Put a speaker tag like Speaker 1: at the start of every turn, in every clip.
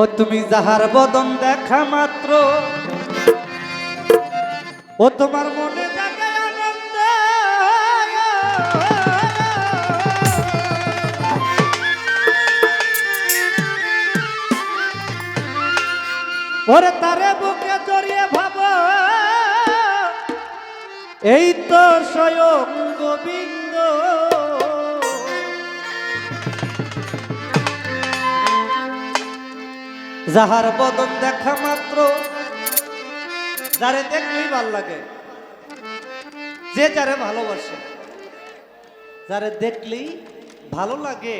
Speaker 1: ও তুমি যাহার বদন দেখা মাত্র, ও তোমার মনে ওরে তারে বুকে জড়িয়ে ভাব, এই তো স্বয়ং গোবিন্দ। যাহার বদন দেখা মাত্র, যারে দেখলেই ভালো লাগে। যে যারে ভালোবাসে, যারে দেখলেই ভালো লাগে,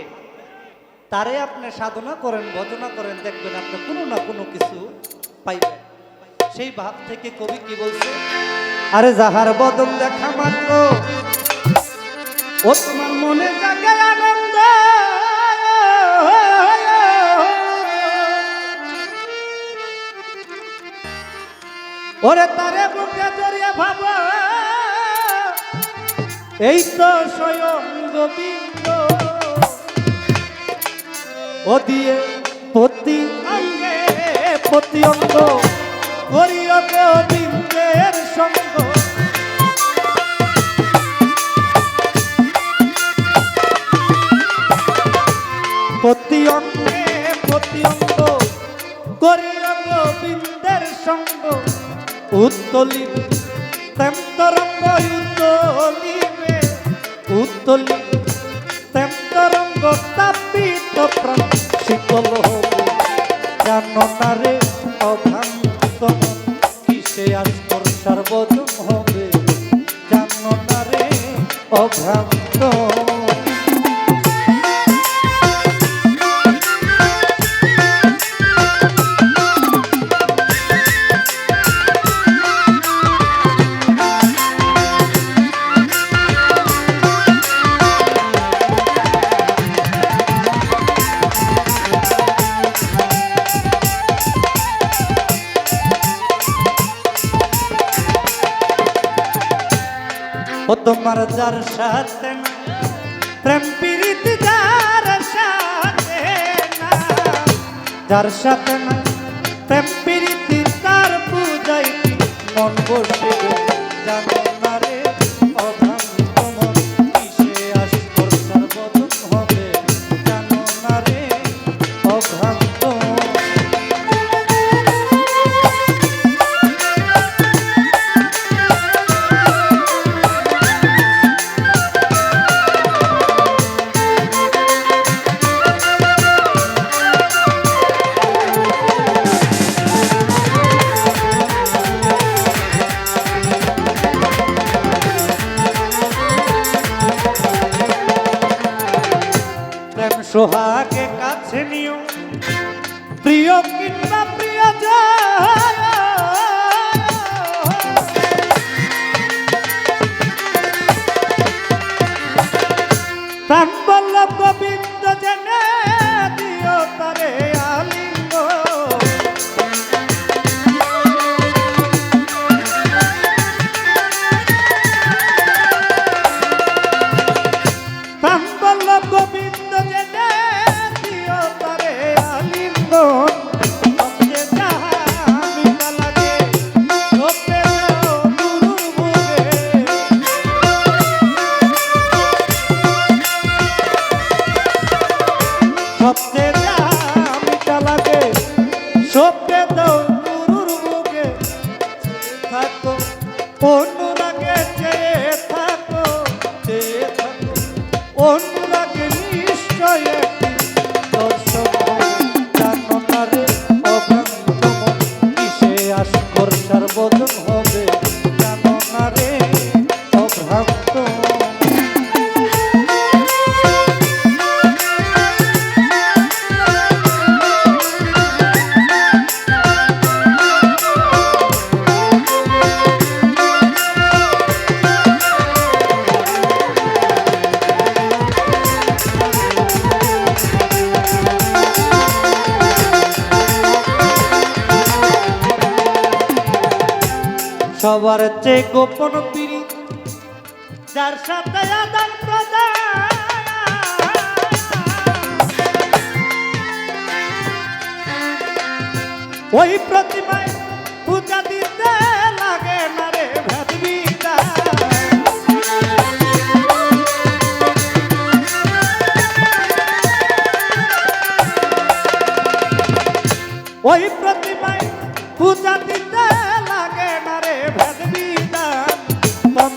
Speaker 1: তারে আপনি সাধনা করেন, ভজনা করেন, দেখবেন আপনি কোনো না কোনো কিছু পাইবেন। সেই ভাব থেকে কবি কি বলছে? আরে যাহার বদন দেখা মাত্র, ও তোমার মনে আনন্দ ওরে তারে বুকে জড়িয়ে ভাব। এই তো স্বয়ং গোবিন্দ। ও দিয়ে প্রতি অঙ্গে প্রতি অঙ্গ করিও গোবিন্দের সঙ্গ। প্রতি অঙ্গে, প্রতি অঙ্গ করিও গোবিন্দের সঙ্গ। উত্তলিব তেমতরঙ্গ উত্তলিবে উত্তলিব তেমতরঙ্গ তাপিত প্রাণ শীতল হবে। জানো না রে কিসে আস্তর সর্বজন হবে? জানো না রে ও তোমার যার সাথে প্রেম প্রীতি যার সাথে যার সাথে প্রেম প্রীতি তার পূজাই মন বসে জানো। সোহাগে কাছে নিও। প্রিয় কিংবা প্রিয় প্রাণ অনুরাগে নিশ্চয় সবার চেয়ে গোপন পিড়ি যার সাথে আদান প্রদান। ওই প্রতিমায়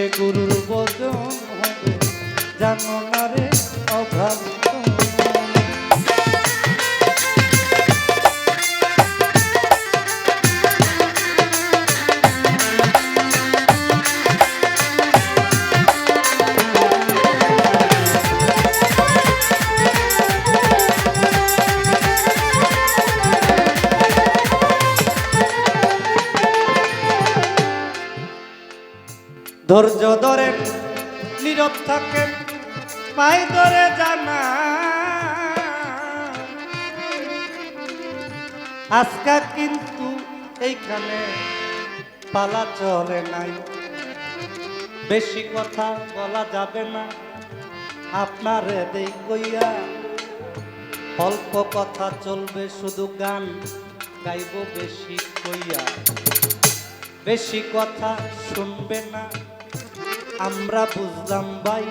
Speaker 1: কিসে গুরুর বদ হবে। জানো না রে অভ্রান্তম ধৈর্য ধরে, নীরব থাকেন পাই ধরে জানা। আজকা কিন্তু এইখানে পালা চলে নাই। বেশি কথা বলা যাবে না। আপনারে দেই কইয়া অল্প কথা চলবে, শুধু গান গাইব বেশি কইয়া। বেশি কথা শুনবে না। আমরা বুঝলাম ভাই,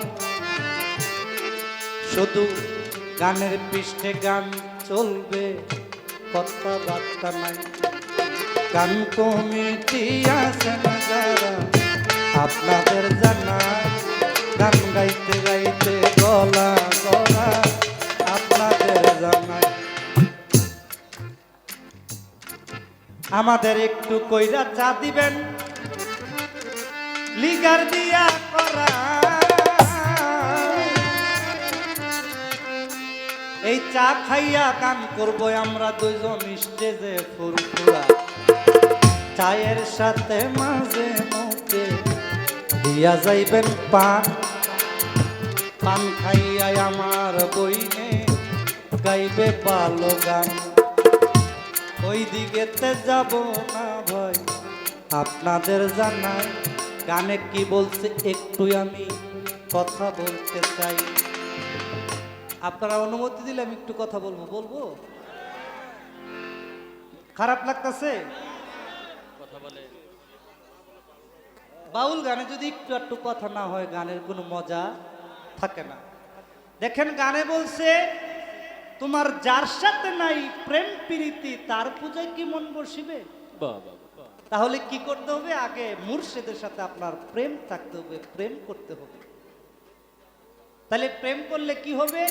Speaker 1: শুধু গানের পৃষ্ঠে গান চলবে, কথাবার্তা নাই। গান কমিটি আছে না আপনাদের জানা, গান গাইতে গাইতে গলা গলা আপনাদের জানাই। আমাদের একটু কইরা চা দিবেন। লিগার দিয়া করা। এই চা খাইয়া কাম করব আমরা দুইজন স্টেজে ফুরফুরা। চায়ের সাথে মাঝে মুখে দিয়া যাইবেন পান। পান খাইয়া আমার বইনে গাইবে ভালো গান। ওই দিকেতে যাব না ভাই, আপনাদের জানাই গানে কি বলছে একটু আমি কথা বলতে চাই। আপনারা অনুমতি দিলে আমি একটু কথা বলব বলব? খারাপ লাগতেছে? বাউল গানে যদি একটু একটু কথা না হয় গানের কোনো মজা থাকে না। দেখেন গানে বলছে তোমার যার সাথে নাই প্রেম প্রীতি তার পূজায় কি মন বসিবে? তাহলে কি করতে হবে? আগে মুর্শিদের সাথে আপনার প্রেম থাকতে হবে, প্রেম করতে হবে। তাহলে প্রেম করলে কি হবে?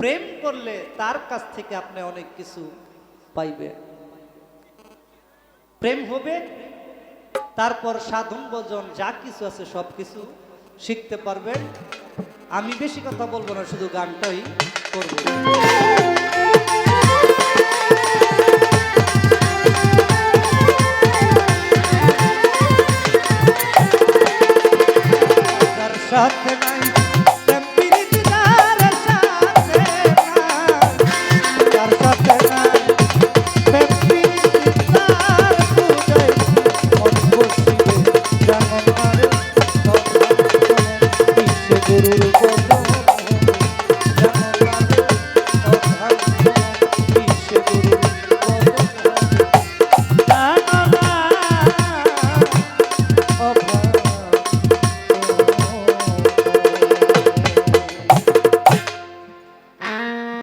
Speaker 1: প্রেম করলে তার কাছ থেকে আপনি অনেক কিছু পাইবেন প্রেম হবে, তারপর সাধন ভজন, যা কিছু আছে সব কিছু শিখতে পারবেন। আমি বেশি কথা বলব না, শুধু গানটাই করব। সাথে